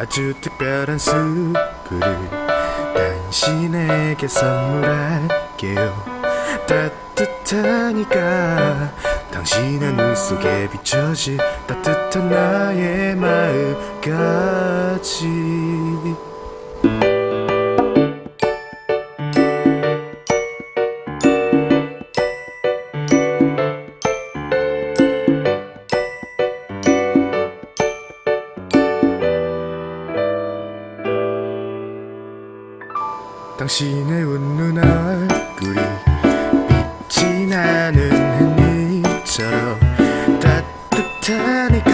아주 특별한 스크를 당신에게 선물할게요. 따뜻하니까 당신의 눈 속에 비춰질 따뜻한 나의 마음까지 당신의 웃는 얼굴이 빛이 나는 햇빛처럼 따뜻하니까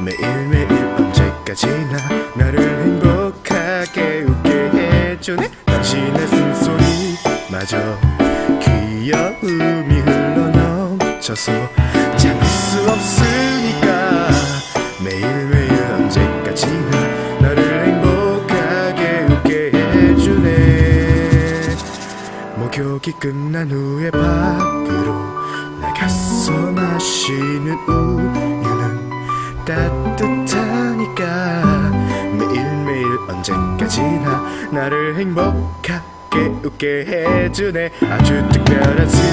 매일매일 언제까지나 나를 행복하게 웃게 해주네 당신의 숨소리마저 귀여움이 흘러넘쳐서 참을 수 없으니까 매일매일 언제까지나 목욕이 끝난 후에 밖으로 나가서 마시는 우유는 따뜻하니까 매일매일 언제까지나 나를 행복하게 웃게 해주네. 아주 특별한 스